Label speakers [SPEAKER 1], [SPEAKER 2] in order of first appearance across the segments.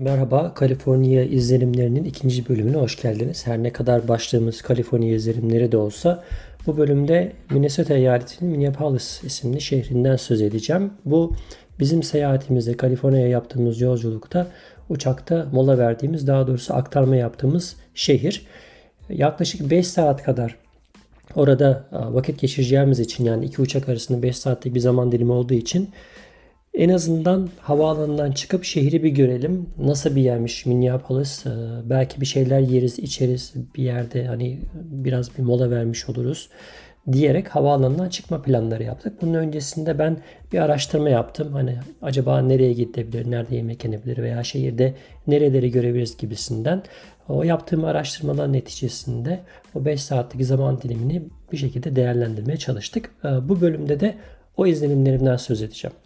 [SPEAKER 1] Merhaba, Kaliforniya izlenimlerinin ikinci bölümüne hoş geldiniz. Her ne kadar başlığımız Kaliforniya izlenimleri de olsa bu bölümde Minnesota eyaletinin Minneapolis isimli şehrinden söz edeceğim. Bu bizim seyahatimizde Kaliforniya'ya yaptığımız yolculukta uçakta mola verdiğimiz daha doğrusu aktarma yaptığımız şehir. Yaklaşık 5 saat kadar orada vakit geçireceğimiz için yani iki uçak arasında 5 saatlik bir zaman dilimi olduğu için en azından havaalanından çıkıp şehri bir görelim. Nasıl bir yermiş Minneapolis. Ee, belki bir şeyler yeriz, içeriz bir yerde hani biraz bir mola vermiş oluruz diyerek havaalanından çıkma planları yaptık. Bunun öncesinde ben bir araştırma yaptım. Hani acaba nereye gidebilir, nerede yemek yenebilir veya şehirde nereleri görebiliriz gibisinden. O yaptığım araştırmalar neticesinde o 5 saatlik zaman dilimini bir şekilde değerlendirmeye çalıştık. Ee, bu bölümde de o izlenimlerimden söz edeceğim.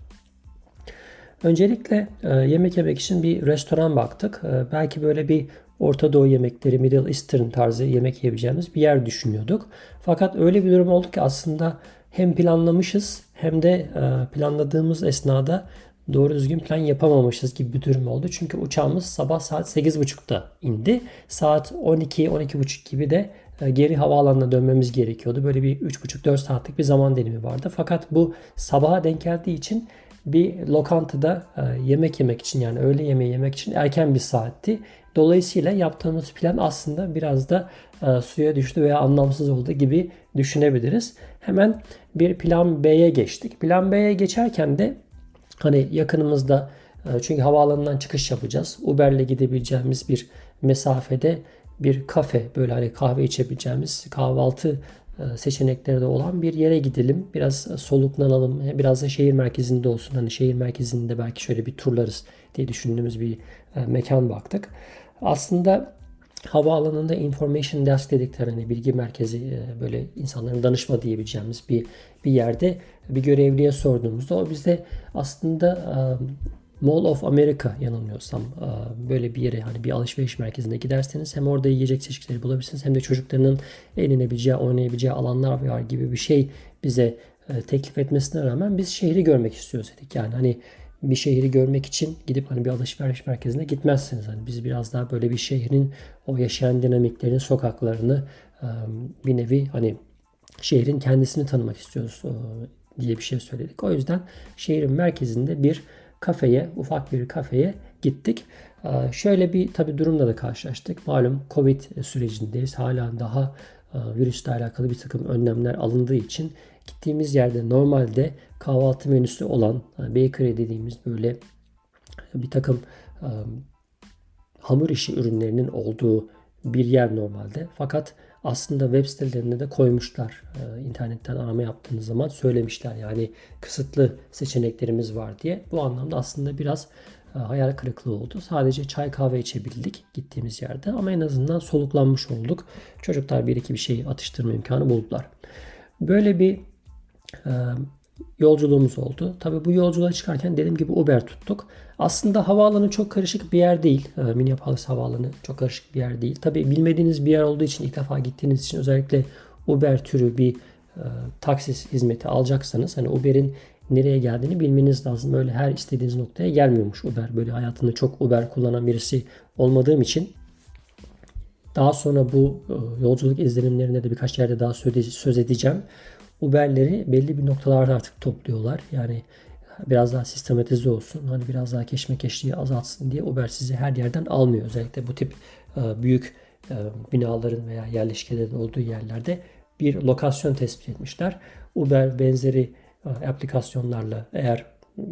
[SPEAKER 1] Öncelikle e, yemek yemek için bir restoran baktık. E, belki böyle bir Orta Doğu yemekleri, Middle Eastern tarzı yemek yiyebileceğimiz bir yer düşünüyorduk. Fakat öyle bir durum oldu ki aslında hem planlamışız hem de e, planladığımız esnada doğru düzgün plan yapamamışız gibi bir durum oldu. Çünkü uçağımız sabah saat 8.30'da indi. Saat 12-12.30 gibi de geri havaalanına dönmemiz gerekiyordu. Böyle bir 3.5-4 saatlik bir zaman dilimi vardı. Fakat bu sabaha denk geldiği için bir lokantada e, yemek yemek için yani öğle yemeği yemek için erken bir saatti. Dolayısıyla yaptığımız plan aslında biraz da e, suya düştü veya anlamsız oldu gibi düşünebiliriz. Hemen bir plan B'ye geçtik. Plan B'ye geçerken de hani yakınımızda e, çünkü havaalanından çıkış yapacağız. Uber'le gidebileceğimiz bir mesafede bir kafe böyle hani kahve içebileceğimiz kahvaltı seçenekleri de olan bir yere gidelim. Biraz soluklanalım. Biraz da şehir merkezinde olsun. Hani şehir merkezinde belki şöyle bir turlarız diye düşündüğümüz bir e, mekan baktık. Aslında havaalanında information desk dedikleri hani bilgi merkezi e, böyle insanların danışma diyebileceğimiz bir bir yerde bir görevliye sorduğumuzda o bize aslında Mall of America yanılmıyorsam böyle bir yere hani bir alışveriş merkezine giderseniz hem orada yiyecek çeşitleri bulabilirsiniz hem de çocuklarının eğlenebileceği, oynayabileceği alanlar var gibi bir şey bize e, teklif etmesine rağmen biz şehri görmek istiyoruz dedik. Yani hani bir şehri görmek için gidip hani bir alışveriş merkezine gitmezsiniz. Hani biz biraz daha böyle bir şehrin o yaşayan dinamiklerini, sokaklarını bir nevi hani şehrin kendisini tanımak istiyoruz diye bir şey söyledik. O yüzden şehrin merkezinde bir kafeye, ufak bir kafeye gittik. Ee, şöyle bir tabi durumla da karşılaştık. Malum Covid sürecindeyiz. Hala daha e, virüsle alakalı bir takım önlemler alındığı için gittiğimiz yerde normalde kahvaltı menüsü olan e, bakery dediğimiz böyle bir takım e, hamur işi ürünlerinin olduğu bir yer normalde. Fakat aslında web sitelerine de koymuşlar. Ee, internetten arama yaptığınız zaman söylemişler. Yani kısıtlı seçeneklerimiz var diye. Bu anlamda aslında biraz e, hayal kırıklığı oldu. Sadece çay kahve içebildik gittiğimiz yerde ama en azından soluklanmış olduk. Çocuklar bir iki bir şey atıştırma imkanı buldular. Böyle bir e, yolculuğumuz oldu. Tabi bu yolculuğa çıkarken dediğim gibi Uber tuttuk. Aslında havaalanı çok karışık bir yer değil. Ee, Minneapolis havaalanı çok karışık bir yer değil. Tabi bilmediğiniz bir yer olduğu için ilk defa gittiğiniz için özellikle Uber türü bir e, taksi hizmeti alacaksanız hani Uber'in nereye geldiğini bilmeniz lazım. Böyle her istediğiniz noktaya gelmiyormuş Uber. Böyle hayatında çok Uber kullanan birisi olmadığım için daha sonra bu e, yolculuk izlenimlerinde de birkaç yerde daha söz edeceğim. Uber'leri belli bir noktalarda artık topluyorlar. Yani biraz daha sistematize olsun. Hani biraz daha keşmekeşliği azaltsın diye Uber sizi her yerden almıyor. Özellikle bu tip e, büyük e, binaların veya yerleşkelerin olduğu yerlerde bir lokasyon tespit etmişler. Uber benzeri e, aplikasyonlarla eğer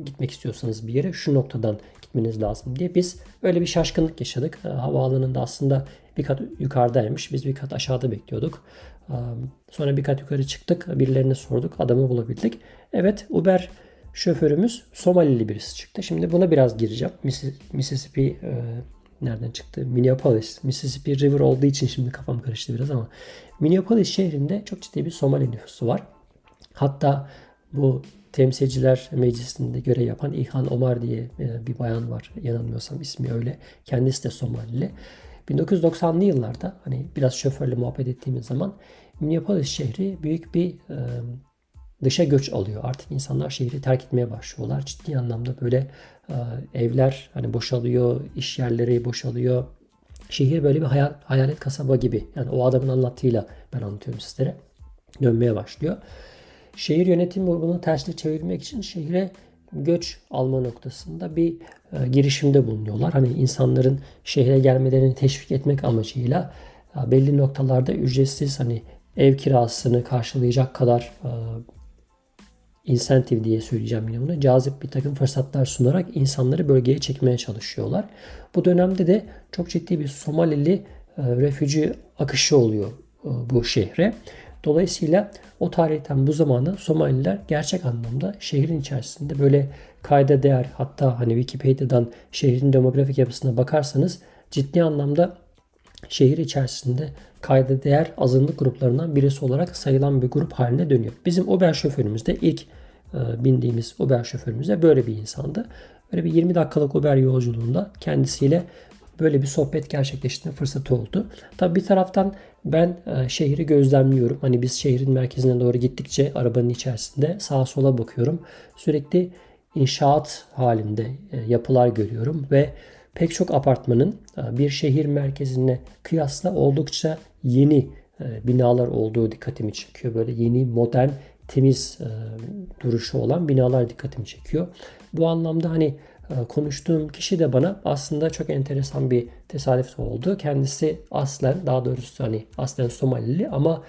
[SPEAKER 1] gitmek istiyorsanız bir yere şu noktadan gitmeniz lazım diye biz öyle bir şaşkınlık yaşadık. Havaalanında aslında bir kat yukarıdaymış. Biz bir kat aşağıda bekliyorduk. Sonra bir kat yukarı çıktık. Birilerine sorduk. Adamı bulabildik. Evet Uber şoförümüz Somalili birisi çıktı. Şimdi buna biraz gireceğim. Mississippi e, nereden çıktı? Minneapolis. Mississippi River olduğu için şimdi kafam karıştı biraz ama Minneapolis şehrinde çok ciddi bir Somali nüfusu var. Hatta bu temsilciler meclisinde görev yapan İlhan Omar diye e, bir bayan var. Yanılmıyorsam ismi öyle. Kendisi de Somalili. 1990'lı yıllarda hani biraz şoförle muhabbet ettiğimiz zaman Minneapolis şehri büyük bir e, dışa göç alıyor. Artık insanlar şehri terk etmeye başlıyorlar. Ciddi anlamda böyle e, evler hani boşalıyor, iş yerleri boşalıyor. Şehir böyle bir hayal, hayalet kasaba gibi. Yani o adamın anlattığıyla ben anlatıyorum sizlere. Dönmeye başlıyor. Şehir yönetim bunu tersine çevirmek için şehre göç alma noktasında bir e, girişimde bulunuyorlar. Hani insanların şehre gelmelerini teşvik etmek amacıyla e, belli noktalarda ücretsiz hani ev kirasını karşılayacak kadar e, insentif diye söyleyeceğim yine bunu. Cazip bir takım fırsatlar sunarak insanları bölgeye çekmeye çalışıyorlar. Bu dönemde de çok ciddi bir Somalili e, refüji akışı oluyor e, bu şehre. Dolayısıyla o tarihten bu zamana Somaliler gerçek anlamda şehrin içerisinde böyle kayda değer hatta hani Wikipedia'dan şehrin demografik yapısına bakarsanız ciddi anlamda şehir içerisinde kayda değer azınlık gruplarından birisi olarak sayılan bir grup haline dönüyor. Bizim Uber şoförümüz de ilk e, bindiğimiz Uber şoförümüz de böyle bir insandı. Böyle bir 20 dakikalık Uber yolculuğunda kendisiyle böyle bir sohbet gerçekleştirme fırsatı oldu. Tabi bir taraftan ben e, şehri gözlemliyorum. Hani biz şehrin merkezine doğru gittikçe arabanın içerisinde sağa sola bakıyorum. Sürekli inşaat halinde e, yapılar görüyorum ve pek çok apartmanın e, bir şehir merkezine kıyasla oldukça yeni binalar olduğu dikkatimi çekiyor. Böyle yeni, modern, temiz duruşu olan binalar dikkatimi çekiyor. Bu anlamda hani konuştuğum kişi de bana aslında çok enteresan bir tesadüf oldu. Kendisi aslen daha doğrusu hani aslen Somalili ama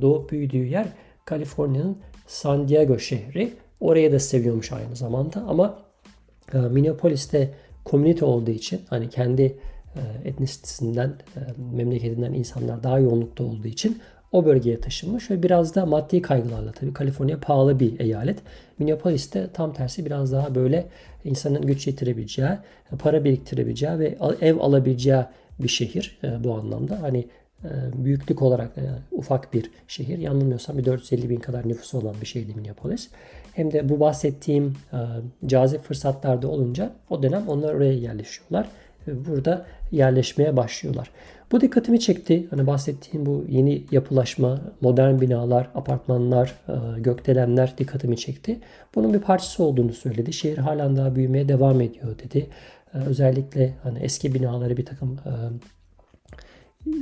[SPEAKER 1] doğup büyüdüğü yer Kaliforniya'nın San Diego şehri. Oraya da seviyormuş aynı zamanda ama Minneapolis'te komünite olduğu için hani kendi e, etnisitesinden, e, memleketinden insanlar daha yoğunlukta olduğu için o bölgeye taşınmış ve biraz da maddi kaygılarla tabii Kaliforniya pahalı bir eyalet. Minneapolis'te tam tersi biraz daha böyle insanın güç yetirebileceği, para biriktirebileceği ve ev alabileceği bir şehir e, bu anlamda. Hani büyüklük olarak ufak bir şehir. Yanılmıyorsam bir 450 bin kadar nüfusu olan bir şehirdi Minneapolis. Hem de bu bahsettiğim e, cazip fırsatlarda olunca o dönem onlar oraya yerleşiyorlar. Burada yerleşmeye başlıyorlar. Bu dikkatimi çekti. Hani bahsettiğim bu yeni yapılaşma, modern binalar, apartmanlar, e, gökdelenler dikkatimi çekti. Bunun bir parçası olduğunu söyledi. Şehir halen daha büyümeye devam ediyor dedi. E, özellikle hani eski binaları bir takım e,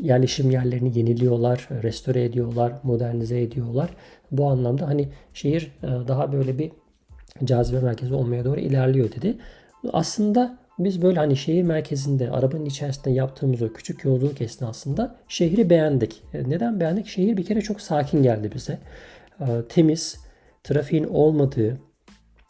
[SPEAKER 1] yerleşim yerlerini yeniliyorlar, restore ediyorlar, modernize ediyorlar. Bu anlamda hani şehir daha böyle bir cazibe merkezi olmaya doğru ilerliyor dedi. Aslında biz böyle hani şehir merkezinde arabanın içerisinde yaptığımız o küçük yolculuk esnasında şehri beğendik. E, neden beğendik? Şehir bir kere çok sakin geldi bize. E, temiz, trafiğin olmadığı,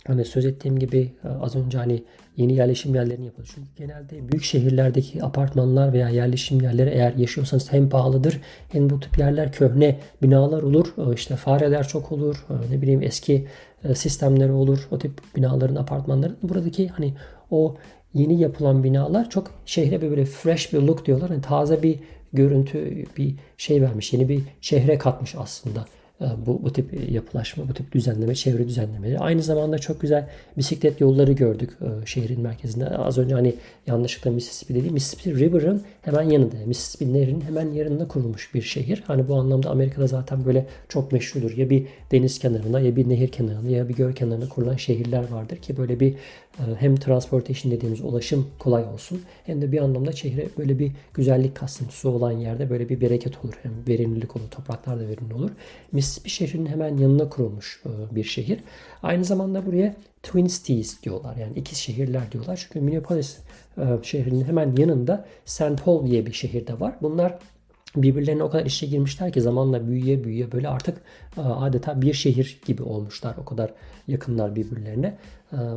[SPEAKER 1] hani söz ettiğim gibi az önce hani yeni yerleşim yerlerini yapılır. Çünkü genelde büyük şehirlerdeki apartmanlar veya yerleşim yerleri eğer yaşıyorsanız hem pahalıdır hem bu tip yerler köhne binalar olur. İşte fareler çok olur. Ne bileyim eski e, sistemleri olur. O tip binaların, apartmanların. Buradaki hani o yeni yapılan binalar çok şehre böyle fresh bir look diyorlar. Yani taze bir görüntü, bir şey vermiş. Yeni bir şehre katmış aslında. Ee, bu, bu tip yapılaşma, bu tip düzenleme, çevre düzenlemeleri. Aynı zamanda çok güzel bisiklet yolları gördük e, şehrin merkezinde. Az önce hani yanlışlıkla Mississippi dediğim Mississippi River'ın hemen yanında, Mississippi Nehri'nin hemen yanında kurulmuş bir şehir. Hani bu anlamda Amerika'da zaten böyle çok meşhurdur. Ya bir deniz kenarında ya bir nehir kenarında ya bir göl kenarında kurulan şehirler vardır ki böyle bir e, hem transportation dediğimiz ulaşım kolay olsun hem de bir anlamda şehre böyle bir güzellik katsın. Su olan yerde böyle bir bereket olur. Hem verimlilik olur. Topraklar da verimli olur. Mississippi şehrinin hemen yanına kurulmuş e, bir şehir. Aynı zamanda buraya Twin Cities diyorlar. Yani ikiz şehirler diyorlar. Çünkü Minneapolis e, şehrinin hemen yanında St. Paul diye bir şehirde var. Bunlar birbirlerine o kadar işe girmişler ki zamanla büyüye büyüye böyle artık e, adeta bir şehir gibi olmuşlar. O kadar yakınlar birbirlerine.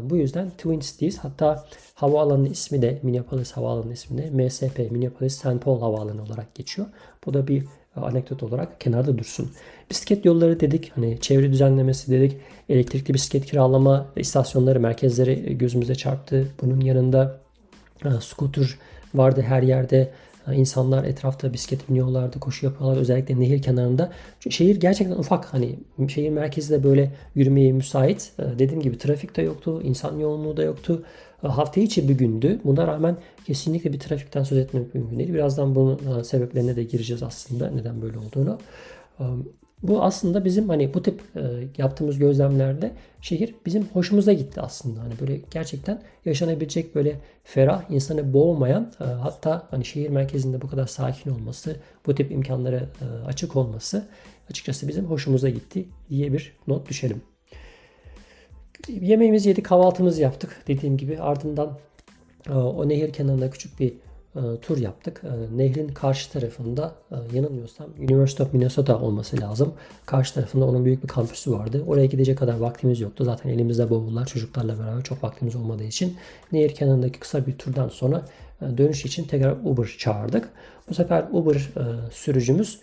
[SPEAKER 1] Bu yüzden Twin Cities hatta havaalanının ismi de Minneapolis havaalanının ismi de MSP Minneapolis St. Paul havaalanı olarak geçiyor. Bu da bir anekdot olarak kenarda dursun. Bisiklet yolları dedik, hani çevre düzenlemesi dedik, elektrikli bisiklet kiralama istasyonları, merkezleri gözümüze çarptı. Bunun yanında scooter vardı her yerde. İnsanlar etrafta bisiklet biniyorlardı, koşu yapıyorlar özellikle nehir kenarında. Şehir gerçekten ufak hani şehir merkezi de böyle yürümeye müsait. Dediğim gibi trafik de yoktu, insan yoğunluğu da yoktu. Hafta içi bir gündü. Buna rağmen kesinlikle bir trafikten söz etmek mümkün değil. Birazdan bunun sebeplerine de gireceğiz aslında neden böyle olduğunu. Bu aslında bizim hani bu tip e, yaptığımız gözlemlerde şehir bizim hoşumuza gitti aslında. Hani böyle gerçekten yaşanabilecek böyle ferah, insanı boğmayan e, hatta hani şehir merkezinde bu kadar sakin olması, bu tip imkanlara e, açık olması açıkçası bizim hoşumuza gitti diye bir not düşelim. Yemeğimizi yedik, kahvaltımızı yaptık dediğim gibi. Ardından e, o nehir kenarında küçük bir e, tur yaptık. E, nehrin karşı tarafında yanılmıyorsam University of Minnesota olması lazım. Karşı tarafında onun büyük bir kampüsü vardı. Oraya gidecek kadar vaktimiz yoktu. Zaten elimizde bavullar çocuklarla beraber çok vaktimiz olmadığı için nehir kenarındaki kısa bir turdan sonra dönüş için tekrar Uber çağırdık. Bu sefer Uber sürücümüz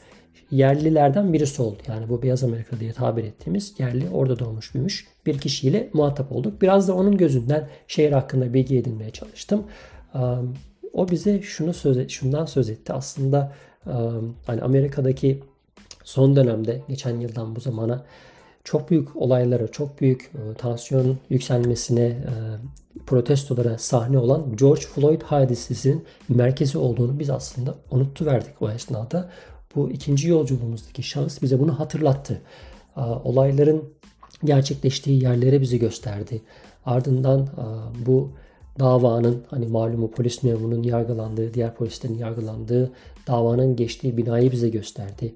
[SPEAKER 1] yerlilerden birisi oldu. Yani bu Beyaz Amerika diye tabir ettiğimiz yerli orada doğmuş büyümüş bir kişiyle muhatap olduk. Biraz da onun gözünden şehir hakkında bilgi edinmeye çalıştım. O bize şunu söz şundan söz etti. Aslında hani Amerika'daki son dönemde geçen yıldan bu zamana çok büyük olaylara, çok büyük tansiyon yükselmesine, protestolara sahne olan George Floyd hadisesinin merkezi olduğunu biz aslında unuttu verdik o esnada bu ikinci yolculuğumuzdaki şahıs bize bunu hatırlattı. Olayların gerçekleştiği yerlere bizi gösterdi. Ardından bu davanın hani malumu polis memurunun yargılandığı, diğer polislerin yargılandığı davanın geçtiği binayı bize gösterdi.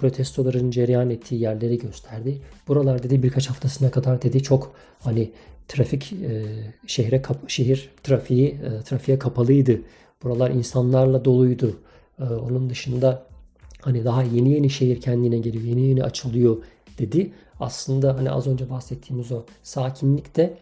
[SPEAKER 1] Protestoların cereyan ettiği yerleri gösterdi. Buralar dedi birkaç haftasına kadar dedi çok hani trafik e, şehre kap, şehir trafiği e, trafiğe kapalıydı. Buralar insanlarla doluydu. E, onun dışında Hani daha yeni yeni şehir kendine geliyor, yeni yeni açılıyor dedi. Aslında hani az önce bahsettiğimiz o sakinlik de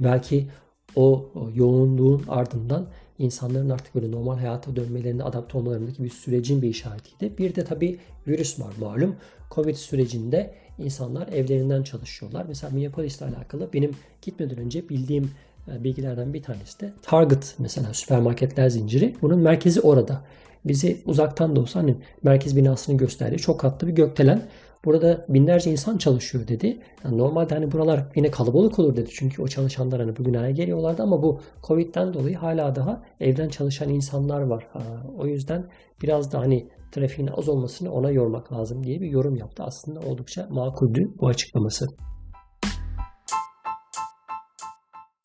[SPEAKER 1] belki o, yoğunluğun ardından insanların artık böyle normal hayata dönmelerine adapte olmalarındaki bir sürecin bir işaretiydi. Bir de tabii virüs var malum. Covid sürecinde insanlar evlerinden çalışıyorlar. Mesela Minneapolis ile alakalı benim gitmeden önce bildiğim e, bilgilerden bir tanesi de Target mesela süpermarketler zinciri. Bunun merkezi orada bizi uzaktan da olsa hani merkez binasını gösterdi. Çok katlı bir gökdelen. Burada binlerce insan çalışıyor dedi. Yani normalde hani buralar yine kalabalık olur dedi. Çünkü o çalışanlar hani bu binaya geliyorlardı ama bu Covid'den dolayı hala daha evden çalışan insanlar var. O yüzden biraz da hani trafiğin az olmasını ona yormak lazım diye bir yorum yaptı. Aslında oldukça makuldü bu açıklaması.